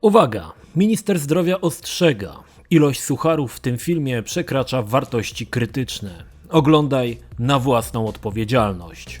Uwaga! Minister zdrowia ostrzega. Ilość sucharów w tym filmie przekracza wartości krytyczne. Oglądaj na własną odpowiedzialność.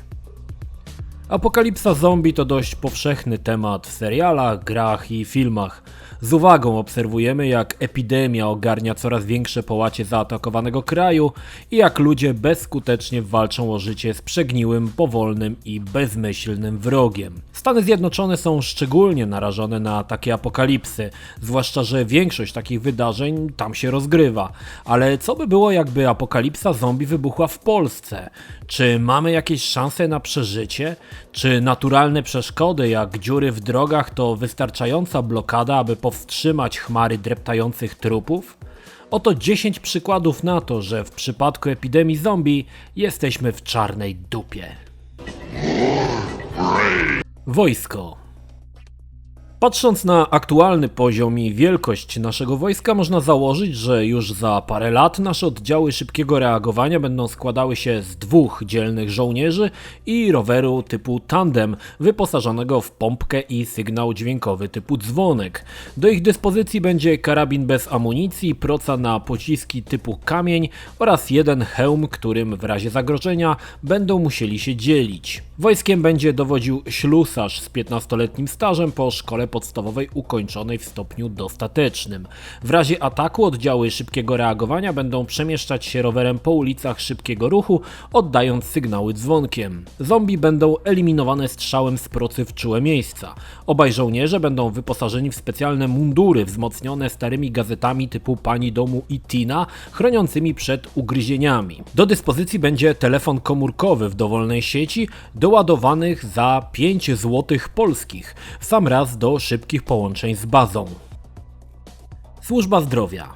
Apokalipsa zombie to dość powszechny temat w serialach, grach i filmach. Z uwagą obserwujemy, jak epidemia ogarnia coraz większe połacie zaatakowanego kraju i jak ludzie bezskutecznie walczą o życie z przegniłym, powolnym i bezmyślnym wrogiem. Stany Zjednoczone są szczególnie narażone na takie apokalipsy, zwłaszcza, że większość takich wydarzeń tam się rozgrywa. Ale co by było, jakby apokalipsa zombie wybuchła w Polsce? Czy mamy jakieś szanse na przeżycie? Czy naturalne przeszkody, jak dziury w drogach, to wystarczająca blokada, aby powstrzymać chmary dreptających trupów? Oto 10 przykładów na to, że w przypadku epidemii zombie jesteśmy w czarnej dupie. Wojsko. Patrząc na aktualny poziom i wielkość naszego wojska, można założyć, że już za parę lat nasze oddziały szybkiego reagowania będą składały się z dwóch dzielnych żołnierzy i roweru typu tandem, wyposażonego w pompkę i sygnał dźwiękowy typu dzwonek. Do ich dyspozycji będzie karabin bez amunicji, proca na pociski typu kamień oraz jeden hełm, którym w razie zagrożenia będą musieli się dzielić. Wojskiem będzie dowodził ślusarz z 15-letnim stażem po szkole podstawowej ukończonej w stopniu dostatecznym. W razie ataku oddziały szybkiego reagowania będą przemieszczać się rowerem po ulicach szybkiego ruchu, oddając sygnały dzwonkiem. Zombie będą eliminowane strzałem z procy w czułe miejsca. Obaj żołnierze będą wyposażeni w specjalne mundury wzmocnione starymi gazetami typu Pani Domu i Tina, chroniącymi przed ugryzieniami. Do dyspozycji będzie telefon komórkowy w dowolnej sieci, doładowanych za 5 zł polskich, w sam raz do szybkich połączeń z bazą. Służba zdrowia.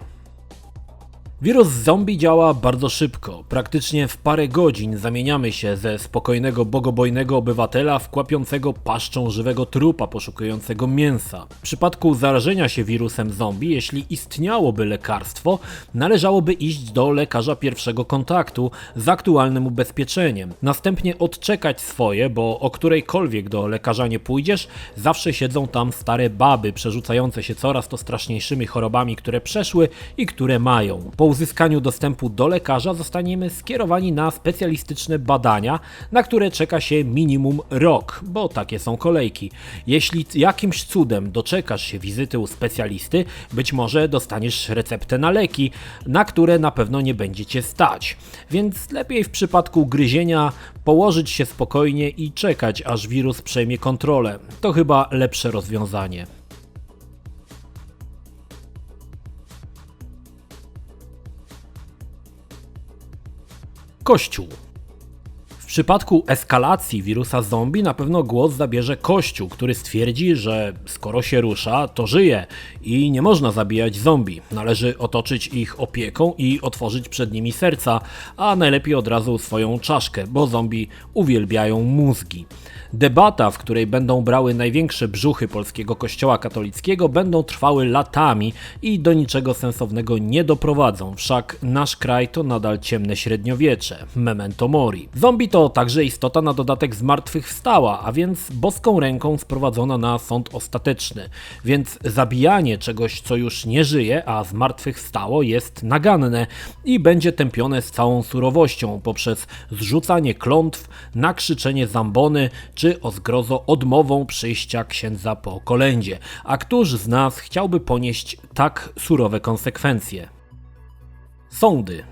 Wirus zombie działa bardzo szybko. Praktycznie w parę godzin zamieniamy się ze spokojnego, bogobojnego obywatela w kłapiącego paszczą żywego trupa poszukującego mięsa. W przypadku zarażenia się wirusem zombie, jeśli istniałoby lekarstwo, należałoby iść do lekarza pierwszego kontaktu z aktualnym ubezpieczeniem. Następnie odczekać swoje, bo o którejkolwiek do lekarza nie pójdziesz, zawsze siedzą tam stare baby przerzucające się coraz to straszniejszymi chorobami, które przeszły i które mają. Po uzyskaniu dostępu do lekarza zostaniemy skierowani na specjalistyczne badania, na które czeka się minimum rok, bo takie są kolejki. Jeśli jakimś cudem doczekasz się wizyty u specjalisty, być może dostaniesz receptę na leki, na które na pewno nie będzie cię stać. Więc lepiej w przypadku gryzienia położyć się spokojnie i czekać, aż wirus przejmie kontrolę. To chyba lepsze rozwiązanie. Kościół. Przypadku eskalacji wirusa zombie na pewno głos zabierze Kościół, który stwierdzi, że skoro się rusza, to żyje i nie można zabijać zombie. Należy otoczyć ich opieką i otworzyć przed nimi serca, a najlepiej od razu swoją czaszkę, bo zombie uwielbiają mózgi. Debata, w której będą brały największe brzuchy polskiego kościoła katolickiego, będą trwały latami i do niczego sensownego nie doprowadzą, wszak nasz kraj to nadal ciemne średniowiecze, memento mori. Zombie to także istota na dodatek zmartwychwstała, a więc boską ręką sprowadzona na sąd ostateczny. Więc zabijanie czegoś, co już nie żyje, a zmartwychwstało jest naganne i będzie tępione z całą surowością poprzez zrzucanie klątw, nakrzyczenie zambony czy o zgrozo odmową przyjścia księdza po kolędzie. A któż z nas chciałby ponieść tak surowe konsekwencje? Sądy.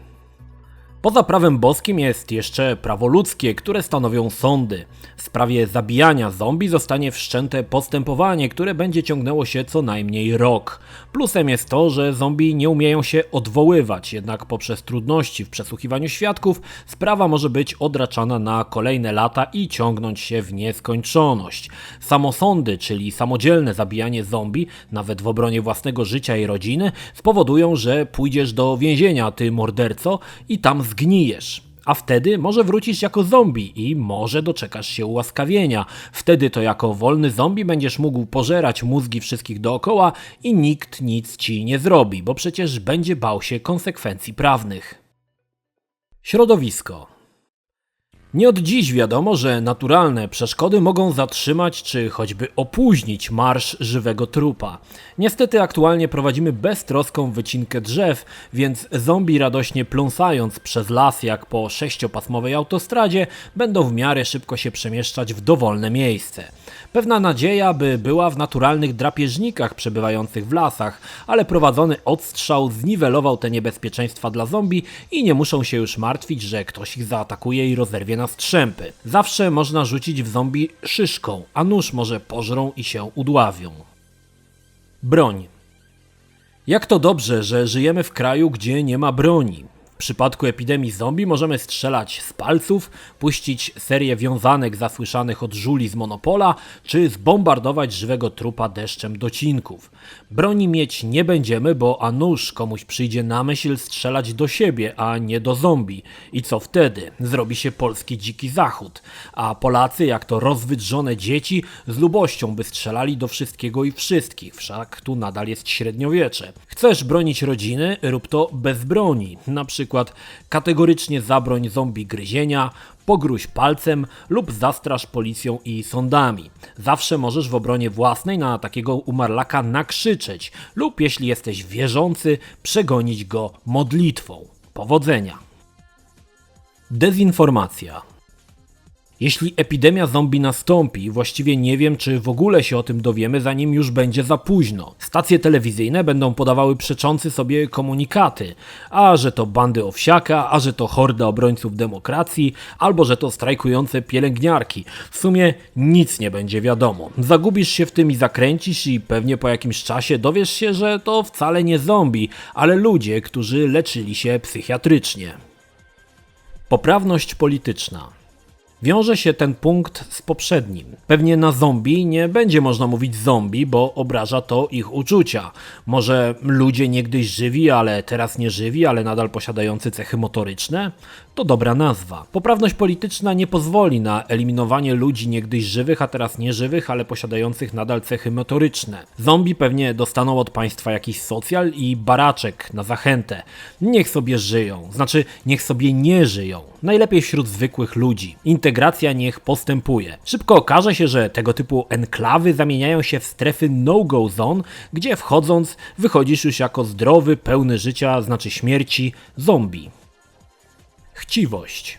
Poza prawem boskim jest jeszcze prawo ludzkie, które stanowią sądy. W sprawie zabijania zombie zostanie wszczęte postępowanie, które będzie ciągnęło się co najmniej rok. Plusem jest to, że zombie nie umieją się odwoływać, jednak poprzez trudności w przesłuchiwaniu świadków sprawa może być odraczana na kolejne lata i ciągnąć się w nieskończoność. Samosądy, czyli samodzielne zabijanie zombie, nawet w obronie własnego życia i rodziny, spowodują, że pójdziesz do więzienia, ty morderco, i tam zgnijesz. A wtedy może wrócisz jako zombie i może doczekasz się ułaskawienia. Wtedy to jako wolny zombie będziesz mógł pożerać mózgi wszystkich dookoła i nikt nic ci nie zrobi, bo przecież będzie bał się konsekwencji prawnych. Środowisko. Nie od dziś wiadomo, że naturalne przeszkody mogą zatrzymać czy choćby opóźnić marsz żywego trupa. Niestety aktualnie prowadzimy beztroską wycinkę drzew, więc zombie radośnie pląsając przez las jak po sześciopasmowej autostradzie będą w miarę szybko się przemieszczać w dowolne miejsce. Pewna nadzieja by była w naturalnych drapieżnikach przebywających w lasach, ale prowadzony odstrzał zniwelował te niebezpieczeństwa dla zombie i nie muszą się już martwić, że ktoś ich zaatakuje i rozerwie na strzępy. Zawsze można rzucić w zombie szyszką, a nóż może pożrą i się udławią. Broń. Jak to dobrze, że żyjemy w kraju, gdzie nie ma broni. W przypadku epidemii zombie możemy strzelać z palców, puścić serię wiązanek zasłyszanych od żuli z Monopola, czy zbombardować żywego trupa deszczem docinków. Broni mieć nie będziemy, bo a nóż komuś przyjdzie na myśl strzelać do siebie, a nie do zombie. I co wtedy? Zrobi się polski dziki zachód. A Polacy, jak to rozwydrzone dzieci, z lubością by strzelali do wszystkiego i wszystkich, wszak tu nadal jest średniowiecze. Chcesz bronić rodziny? Rób to bez broni. Na przykład kategorycznie zabroń zombie gryzienia, pogróź palcem lub zastraż policją i sądami. Zawsze możesz w obronie własnej na takiego umarlaka nakrzyczeć lub jeśli jesteś wierzący, przegonić go modlitwą. Powodzenia. Dezinformacja. Jeśli epidemia zombie nastąpi, właściwie nie wiem, czy w ogóle się o tym dowiemy, zanim już będzie za późno. Stacje telewizyjne będą podawały przeczący sobie komunikaty, a że to bandy owsiaka, a że to horda obrońców demokracji, albo że to strajkujące pielęgniarki. W sumie nic nie będzie wiadomo. Zagubisz się w tym i zakręcisz i pewnie po jakimś czasie dowiesz się, że to wcale nie zombie, ale ludzie, którzy leczyli się psychiatrycznie. Poprawność polityczna. Wiąże się ten punkt z poprzednim. Pewnie na zombie nie będzie można mówić zombie, bo obraża to ich uczucia. Może ludzie niegdyś żywi, ale teraz nie żywi, ale nadal posiadający cechy motoryczne? To dobra nazwa. Poprawność polityczna nie pozwoli na eliminowanie ludzi niegdyś żywych, a teraz nieżywych, ale posiadających nadal cechy motoryczne. Zombie pewnie dostaną od państwa jakiś socjal i baraczek na zachętę. Niech sobie żyją, znaczy niech sobie nie żyją. Najlepiej wśród zwykłych ludzi. Integracja niech postępuje. Szybko okaże się, że tego typu enklawy zamieniają się w strefy no-go zone, gdzie wchodząc wychodzisz już jako zdrowy, pełny życia, znaczy śmierci, zombie. Chciwość.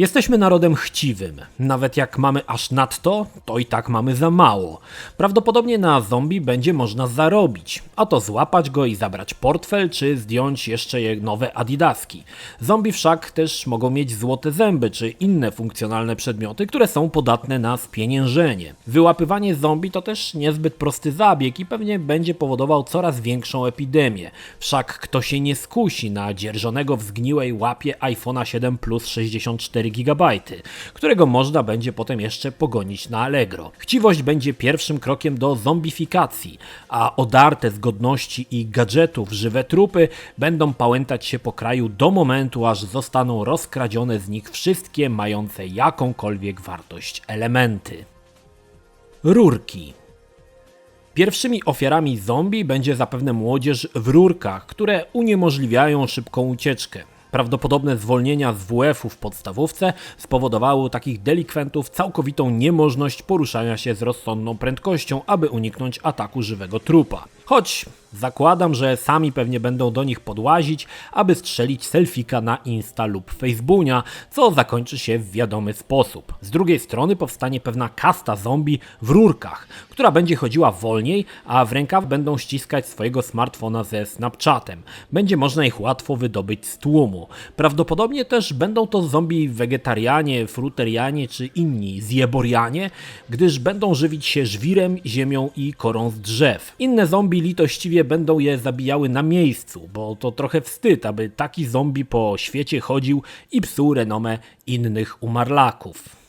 Jesteśmy narodem chciwym. Nawet jak mamy aż nadto, to i tak mamy za mało. Prawdopodobnie na zombie będzie można zarobić, a to złapać go i zabrać portfel, czy zdjąć jeszcze je nowe adidaski. Zombie wszak też mogą mieć złote zęby, czy inne funkcjonalne przedmioty, które są podatne na spieniężenie. Wyłapywanie zombie to też niezbyt prosty zabieg i pewnie będzie powodował coraz większą epidemię. Wszak kto się nie skusi na dzierżonego w zgniłej łapie iPhone'a 7 Plus 64 GB, którego można będzie potem jeszcze pogonić na Allegro. Chciwość będzie pierwszym krokiem do zombifikacji, a odarte z godności i gadżetów żywe trupy będą pałętać się po kraju do momentu, aż zostaną rozkradzione z nich wszystkie mające jakąkolwiek wartość elementy. Rurki. Pierwszymi ofiarami zombie będzie zapewne młodzież w rurkach, które uniemożliwiają szybką ucieczkę. Prawdopodobne zwolnienia z WF-u w podstawówce spowodowały u takich delikwentów całkowitą niemożność poruszania się z rozsądną prędkością, aby uniknąć ataku żywego trupa. Choć zakładam, że sami pewnie będą do nich podłazić, aby strzelić selfika na Insta lub Facebooka, co zakończy się w wiadomy sposób. Z drugiej strony powstanie pewna kasta zombie w rurkach, która będzie chodziła wolniej, a w rękach będą ściskać swojego smartfona ze Snapchatem. Będzie można ich łatwo wydobyć z tłumu. Prawdopodobnie też będą to zombie wegetarianie, fruterianie czy inni zjeborianie, gdyż będą żywić się żwirem, ziemią i korą z drzew. Inne zombie litościwie będą je zabijały na miejscu, bo to trochę wstyd, aby taki zombie po świecie chodził i psuł renomę innych umarlaków.